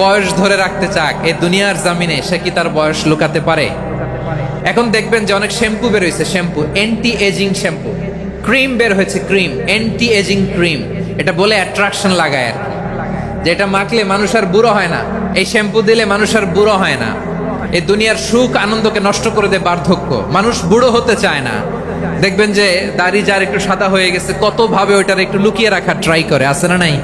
বয়স ধরে রাখতে চাক এই দুনিয়ার জামিনে, সে কি তার বয়স লুকাতে পারে? এখন দেখবেন যে অনেক শ্যাম্পু বের হয়েছে, shampoo anti ageing shampoo. Cream বের হয়েছে, ক্রিম অ্যান্টি এজিং ক্রিম। এটা বলে অ্যাট্রাকশন লাগায় আর কি। যে এটা মাখলে মানুষ আর বুড়ো হয় না, এই শ্যাম্পু দিলে মানুষ আর বুড়ো হয় না। এই দুনিয়ার সুখ, আনন্দকে নষ্ট করে দেয় বার্ধক্য। মানুষ বুড়ো হতে চায় না। দেখবেন যে দাড়ি যার একটু সাদা হয়ে গেছে কত ভাবে ওইটার একটু লুকিয়ে রাখার ট্রাই করে, আছে না নাই?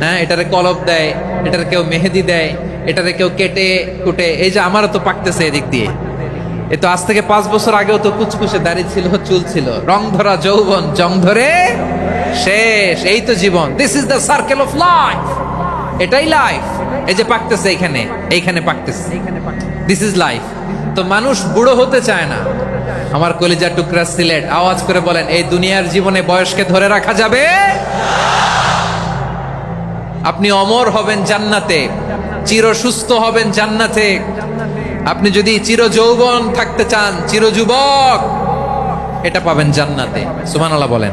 হ্যাঁ এটারে কলব দেয় এটার কেউ মেহেদি দেয়, এটারে কেউ কেটে কুটে, এই যে আমারও তো পাকতেছে এদিক দিয়ে। এ তো আজ থেকে পাঁচ বছর আগেও তো কুচকুচে দাড়ি ছিল, চুল ছিল। রং ধরা যৌবন, জং ধরে শেষ। এই তো জীবন। This is the circle of life এটাই লাইফ এই যে পাকতেছে এইখানে এইখানে পাকতেছে। দিস ইজ লাইফ তো মানুষ বুড়ো হতে চায় না। আমার কলিজা টুকরা সিলেট। আওয়াজ করে বলেন, এই দুনিয়ার জীবনে বয়সকে ধরে রাখা যাবে? আপনি অমর হবেন জান্নাতে, চির সুস্থ হবেন জান্নাতে। আপনি যদি চির যৌবন থাকতে চান, চির যুবক, এটা পাবেন জান্নাতে। সুবহানাল্লাহ বলেন।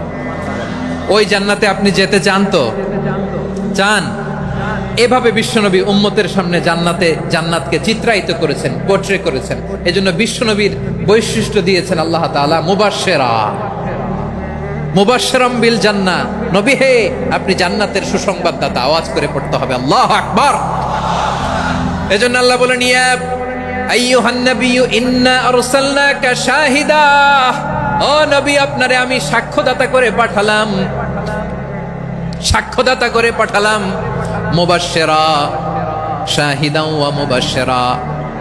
ওই জান্নাতে আপনি যেতে চান তো? চান? এভাবে বিশ্বনবী উম্মতের সামনে জান্নাতে, জান্নাতকে চিত্রায়িত করেছেন পোর্ট্রে করেছেন। এজন্য বিশ্বনবীর বৈশিষ্ট্য দিয়েছেন আল্লাহ তাআলা মুবাশশিরা। মুবাশশিরাম বিল জান্না নবী হে, আপনি জান্নাতের সুসংবাদদাতা, আওয়াজ করে পড়তে হবে। আল্লাহ আকবার। এজন্য আল্লাহ বলেন, ইয়া আইয়ুহান নাবিয়্যু, ইন্না আরসালনাকা শাহিদা। ও নবী, আপনারে আমি সাক্ষ্যদাতা করে পাঠালাম। সাক্ষ্যদাতা করে পাঠালাম। মুবাশশিরা, শাহিদাও ওয়া মুবাশশিরা।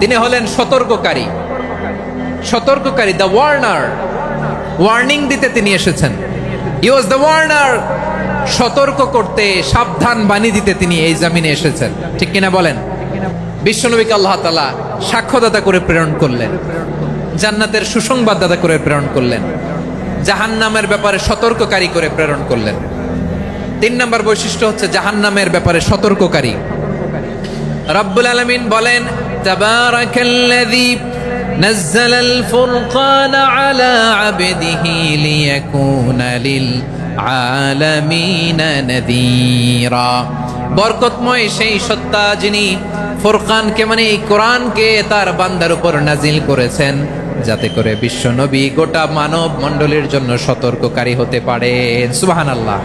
তিনি হলেন সতর্ককারী। সতর্ককারী দ্য ওয়ার্নার ওয়ার্নিং দিতে তিনি এসেছেন। ই ওয়াজ দ্য ওয়ার্নার সতর্ক করতে, সাবধান বাণী দিতে তিনি এই জামিনে এসেছেন। ঠিক কিনা বলেন? বিশ্বনবীকে আল্লাহ তাআলা সাক্ষ্যদাতা করে প্রেরণ করলেন। জান্নাতের সুসংবাদদাতা করে প্রেরণ করলেন। জাহান্নামের ব্যাপারে সতর্ককারী করে প্রেরণ করলেন। তিন নম্বর বৈশিষ্ট্য হচ্ছে জাহান্নামের ব্যাপারে সতর্ককারী। রব্বুল আলমিন বলেন তাবারাকাল্লাযী نزل الفرقان على عبده ليكون للعالمين نذيرا বরকতময় সেই সত্তা যিনি ফুরকানকে মানে এই কোরআনকে তার বান্দার উপর নাজিল করেছেন যাতে করে বিশ্ব নবী গোটা মানব মণ্ডলীর জন্য সতর্ককারী হতে পারেন সুবহানাল্লাহ